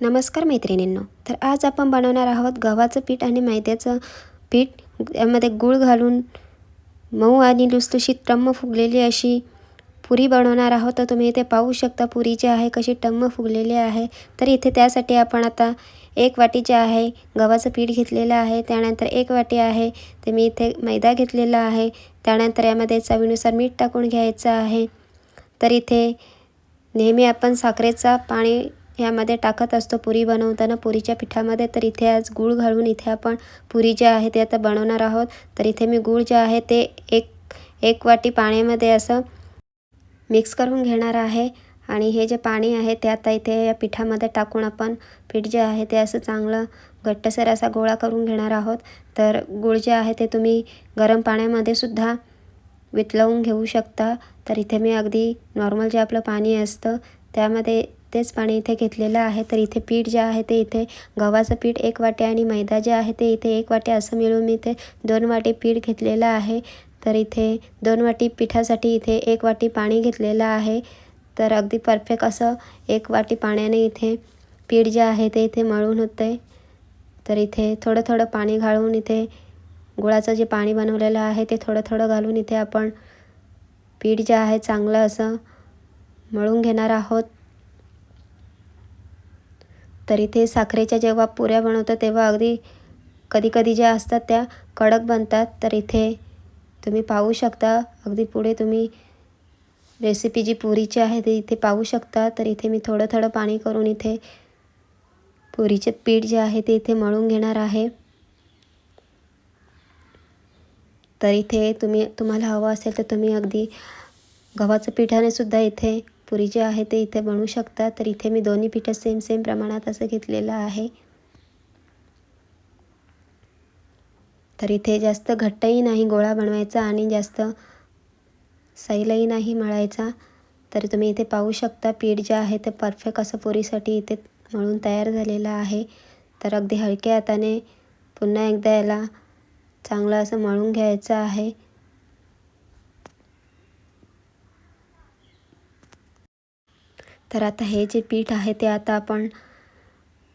नमस्कार मैत्रिणींनो. तर आज आपण बनवणार आहोत गव्हाचं पीठ आणि मैद्याचं पीठ. यामध्ये गूळ घालून मऊ आणि लुसलुशीत टम्म फुगलेली अशी पुरी बनवणार आहोत. तर तुम्ही इथे पाहू शकता पुरी जी आहे कशी टम्म फुगलेली आहे. तर इथे त्यासाठी आपण आता एक वाटी जे आहे गव्हाचं पीठ घेतलेलं आहे. त्यानंतर एक वाटी आहे ते मी इथे मैदा घेतलेला आहे. त्यानंतर यामध्ये चवीनुसार मीठ टाकून घ्यायचं आहे. तर इथे नेहमी आपण साखरेचा पाणी ह्यामध्ये टाकत असतो पुरी बनवताना पुरीच्या पिठामध्ये. तर इथे आज गूळ घालून इथे आपण पुरी जे आहे ते आता बनवणार आहोत. तर इथे मी गूळ जे आहे ते एक एक वाटी पाण्यामध्ये असं मिक्स करून घेणार आहे. आणि हे जे पाणी आहे ते आता इथे या पिठामध्ये टाकून आपण पीठ जे आहे ते असं चांगलं घट्टसर असा गोळा करून घेणार आहोत. तर गूळ जे आहे ते तुम्ही गरम पाण्यामध्ये सुद्धा वितळवून घेऊ शकता. तर इथे मी अगदी नॉर्मल जे आपलं पाणी असतं त्यामध्ये तेच पाणी इथे घेतलेलं आहे. तर इथे पीठ जे आहे ते इथे गव्हाचं पीठ एक वाटी आणि मैदा जे आहे ते इथे एक वाटी असं मिळून मी इथे दोन वाटी पीठ घेतलेलं आहे. तर इथे दोन वाटी पिठासाठी इथे एक वाटी पाणी घेतलेलं आहे. तर अगदी परफेक्ट असं एक वाटी पाण्याने इथे पीठ जे आहे ते इथे मळून होते. तर इथे थोडं थोडं पाणी घालून इथे गुळाचं जे पाणी बनवलेलं आहे ते थोडं थोडं घालून इथे आपण पीठ जे आहे चांगलं असं मळून घेणार आहोत. तर इथे साखरेच्या जेव्हा पुऱ्या बनवतो तेव्हा अगदी कधी कधी ज्या असतात त्या कडक बनतात. तर इथे तुम्ही पाहू शकता अगदी पुढे तुम्ही रेसिपी जी पुरीची आहे ती इथे पाहू शकता. तर इथे मी थोडं थोडं पाणी करून इथे पुरीचे पीठ जे आहे ते इथे मळून घेणार आहे. तर इथे तुम्ही तुम्हाला हवं असेल तर तुम्ही अगदी गव्हाचं पिठाने सुद्धा इथे पुरी जे आहे ते इथे बनवू शकता. तर इथे मी दोन्ही पिठं सेम सेम प्रमाणात असं घेतलेलं आहे. तर इथे जास्त घट्टही नाही गोळा बनवायचा आणि जास्त सैलही नाही मळायचा. तर तुम्ही इथे पाहू शकता पीठ जे आहे ते परफेक्ट असं पुरीसाठी इथे मळून तयार झालेलं आहे. तर अगदी हलक्या हाताने पुन्हा एकदा याला चांगलं असं मळून घ्यायचं आहे. तर आता हे जे पीठ आहे ते आता आपण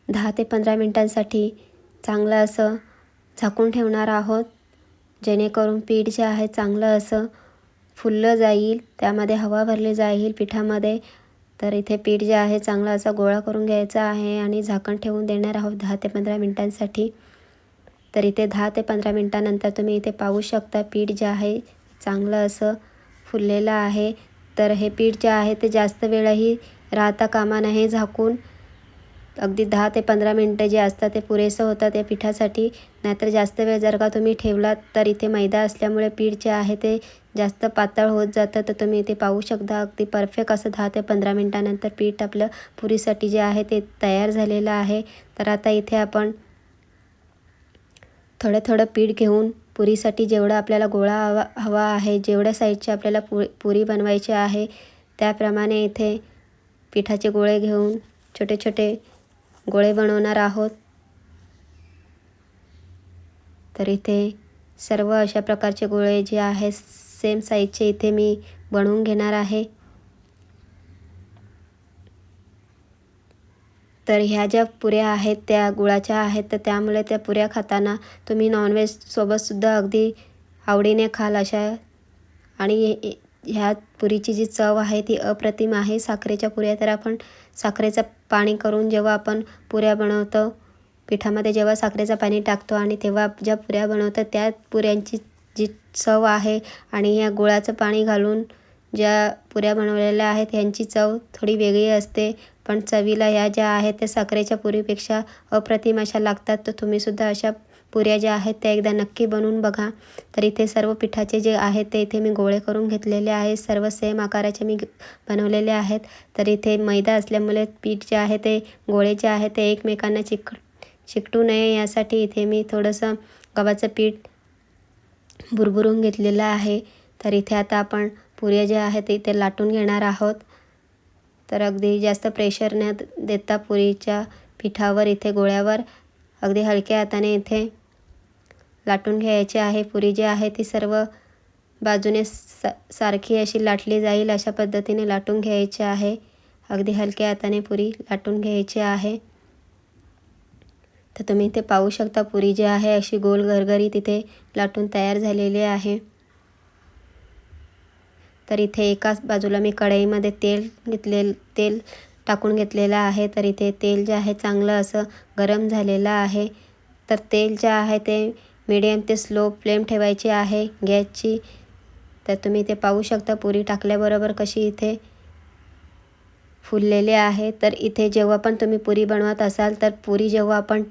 दहा ते पंधरा मिनटांसाठी चांगलं असं झाकून ठेवणार आहोत. जेणेकरून पीठ जे आहे चांगलं असं फुललं जाईल त्यामध्ये हवा भरली जाईल पिठामध्ये. तर इथे पीठ जे आहे चांगला असा गोळा करून घ्यायचा आहे आणि झाकण ठेवून देणार आहोत दहा ते पंधरा मिनटांसाठी. तर इथे दहा ते पंधरा मिनटानंतर तुम्ही इथे पाहू शकता पीठ जे आहे चांगलं असं फुललेलं आहे. तर हे पीठ जे आहे ते जास्त वेळही राहता कामा नाही झाकून अगदी दहा ते पंधरा मिनटं जे असतात ते पुरेसं होतं त्या पिठासाठी. नाहीतर जास्त वेळ जर का तुम्ही ठेवलात तर इथे मैदा असल्यामुळे पीठ जे आहे ते जास्त पातळ होत जातं. तर तुम्ही इथे पाहू शकता अगदी परफेक्ट असं दहा ते पंधरा मिनटानंतर पीठ आपलं पुरीसाठी जे आहे ते तयार झालेलं आहे. तर आता इथे आपण थोडं थोडं पीठ घेऊन पुरीसाठी जेवढा आपल्याला गोळा हवा हवा आहे जेवढ्या साईजची आपल्याला पु पुरी बनवायची आहे त्याप्रमाणे इथे पिठाचे गोळे घेऊन छोटे छोटे गोळे बनवणार आहोत. तर इथे सर्व अशा प्रकारचे गोळे जे आहे सेम साईजचे इथे मी बनवून घेणार आहे. तर ह्या ज्या पुऱ्या आहेत त्या गुळाच्या आहेत तर त्यामुळे त्या पुऱ्या खाताना तुम्ही नॉनव्हेजसोबतसुद्धा अगदी आवडीने खाल अशा आणि ह्या पुरीची जी चव आहे ती अप्रतिम आहे. साखरेच्या पुऱ्या तर आपण साखरेचं पाणी करून जेव्हा आपण पुऱ्या बनवतो पिठामध्ये जेव्हा साखरेचं पाणी टाकतो आणि तेव्हा ज्या पुऱ्या बनवतो त्या पुऱ्यांची जी चव आहे आणि ह्या गुळाचं पाणी घालून ज्या पुऱ्या बनवलेल्या आहेत ह्यांची चव थोडी वेगळी असते. पण चवीला ह्या ज्या आहेत त्या साखरेच्या पुरीपेक्षा अप्रतिम अशा लागतात. तर तुम्हीसुद्धा अशा पुऱ्या ज्या आहेत त्या एकदा नक्की बनवून बघा. तर इथे सर्व पिठाचे जे आहेत ते इथे मी गोळे करून घेतलेले आहे सर्व सेम आकाराचे मी बनवलेले आहेत. तर इथे मैदा असल्यामुळे पीठ जे आहे ते गोळे जे आहे ते एकमेकांना चिक चिकटू नये. यासाठी इथे मी थोडंसं गव्हाचं पीठ भुरभुरून घेतलेलं आहे. तर इथे आता आपण पुऱ्या ज्या आहेत ते इथे लाटून घेणार आहोत. तर अगदी जास्त प्रेशर न देता पुरीच्या पिठावर इथे गोळ्यावर अगदी हलक्या हाताने इथे लाटून घ्यायचे आहे. पुरी जी आहे ती सर्व बाजूने सा सारखी अशी लाटली जाईल अशा पद्धतीने लाटून घ्यायची आहे. अगदी हलक्या हाताने पुरी लाटून घ्यायची आहे. तर तुम्ही इथे पाहू शकता पुरी जी आहे अशी गोल गरगरी तिथे लाटून तयार झालेली आहे. तर इथे एकाच बाजूला मी कढईमध्ये तेल घेतले तेल टाकून घेतलेलं आहे. तर इथे तेल जे आहे चांगलं असं गरम झालेलं आहे. तर तेल जे आहे ते मिडियम ते स्लो फ्लेम ठेवायची आहे गॅसची. तर तुम्ही इथे पाहू शकता पुरी टाकल्याबरोबर कशी इथे फुललेले आहे. तर इथे जेव्हा पण तुम्ही पुरी बनवत असाल तर पुरी जेव्हा आपण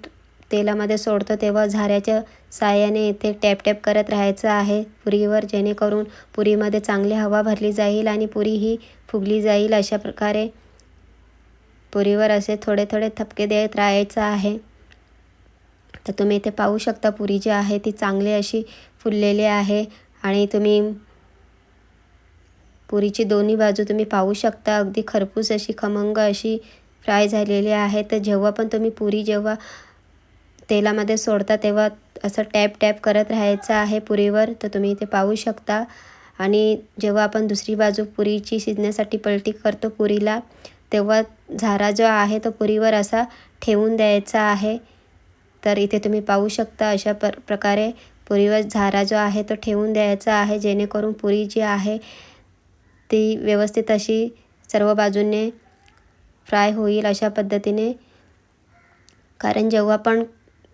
तेलामध्ये सोडतो तेव्हा झाऱ्याच्या साह्याने इथे टॅप टॅप करत राहायचं आहे पुरीवर जेणेकरून पुरीमध्ये चांगली हवा भरली जाईल आणि पुरी ही फुगली जाईल. अशा प्रकारे पुरीवर असे थोडे थोडे थपके देत राहायचं आहे. तर तुम्ही इथे पाहू शकता पुरी जी आहे ती चांगली अशी फुललेली आहे. आणि तुम्ही पुरीची दोन्ही बाजू तुम्ही पाहू शकता. अगदी खरपूस अशी खमंग अशी फ्राय झालेली आहे. तर जेव्हा पण तुम्ही पुरी जेव्हा तेलामध्ये सोडता तेव्हा असं टॅप टॅप करत राहायचं आहे पुरीवर. तर तुम्ही इथे पाहू शकता. आणि जेव्हा आपण दुसरी बाजू पुरीची शिजण्यासाठी पलटी करतो पुरीला तेव्हा झारा जो आहे तो पुरीवर असा ठेवून द्यायचा आहे. तर इथे तुम्ही पाहू शकता अशा पर प्रकारे पुरीवर झारा जो आहे तो ठेवून द्यायचा आहे जेणेकरून पुरी जी आहे ती व्यवस्थित अशी सर्व बाजूने फ्राय होईल अशा पद्धतीने. कारण जेव्हा पण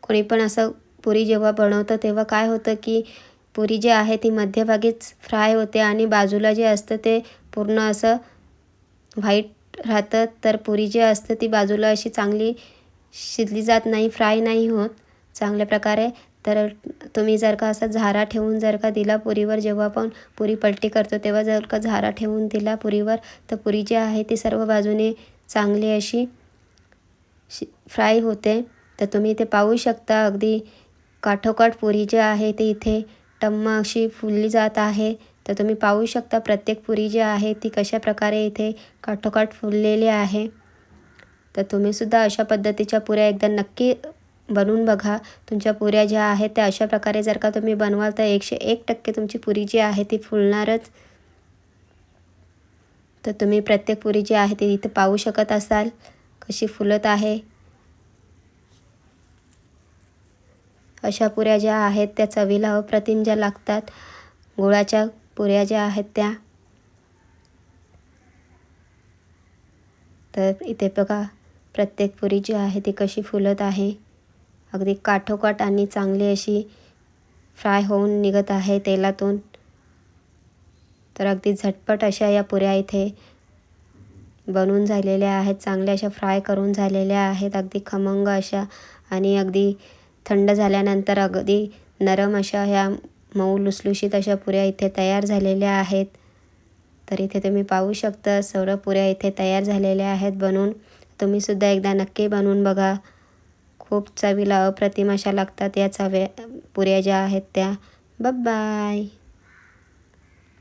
कोणी पण असं पुरी जेव्हा बनवतं तेव्हा काय होतं की पुरी जी आहे ती मध्यभागीच फ्राय होते आणि बाजूला जे असतं ते पूर्ण असं व्हाईट राहतं. तर पुरी जी असते ती बाजूला अशी चांगली शिजली जात नाही फ्राय नाही होत. चांगल्या प्रकारे. तर तुम्ही जर का असा झारा ठेवून जर का दिला पुरीवर जेव्हा आपण पुरी पलटी करतो तेव्हा जर का झारा ठेवून दिला पुरीवर तर पुरी जी आहे ती सर्व बाजूने चांगली अशी शि फ्राय होते. तर तुम्ही इथे पाहू शकता. अगदी काठोकाठ पुरी जी आहे ती इथे टम्म अशी फुलली जात आहे. तर तुम्ही पाहू शकता प्रत्येक पुरी जी आहे ती कशा प्रकारे इथे काठोकाठ फुललेली आहे. तर तुम्हीसुद्धा अशा पद्धतीच्या पुऱ्या एकदा नक्की बनवून बघा. तुमच्या पुऱ्या ज्या आहेत त्या अशा प्रकारे जर का तुम्ही बनवाल तर एकशे एक टक्के तुमची पुरी जी आहे ती फुलणारच. तर तुम्ही प्रत्येक पुरी जी आहे ती इथं पाहू शकत असाल कशी फुलत आहे. अशा पुऱ्या ज्या आहेत त्या चवीला अप्रतिम ज्या लागतात गुळाच्या पुऱ्या ज्या आहेत त्या. तर इथे बघा प्रत्येक पुरी जी आहे ती कशी फुलत आहे? अगदी काठोकाठ आणि चांगली अशी फ्राय होऊन निघत आहे तेलातून. तर अगदी झटपट अशा या पुऱ्या इथे बनवून झालेल्या आहेत चांगल्या अशा फ्राय करून झालेल्या आहेत अगदी खमंग अशा आणि अगदी थंड झाल्यानंतर अगदी नरम अशा ह्या मऊ लुसलुशीत अशा पुऱ्या इथे तयार झालेल्या आहेत. तर इथे तुम्ही पाहू शकता सर्व पुऱ्या इथे तयार झालेल्या आहेत बनवून तुम्हीसुद्धा एकदा नक्की बनवून बघा. खूप चवीला अप्रतिम अशा लागतात या चव्या पुऱ्या ज्या आहेत त्या. बाय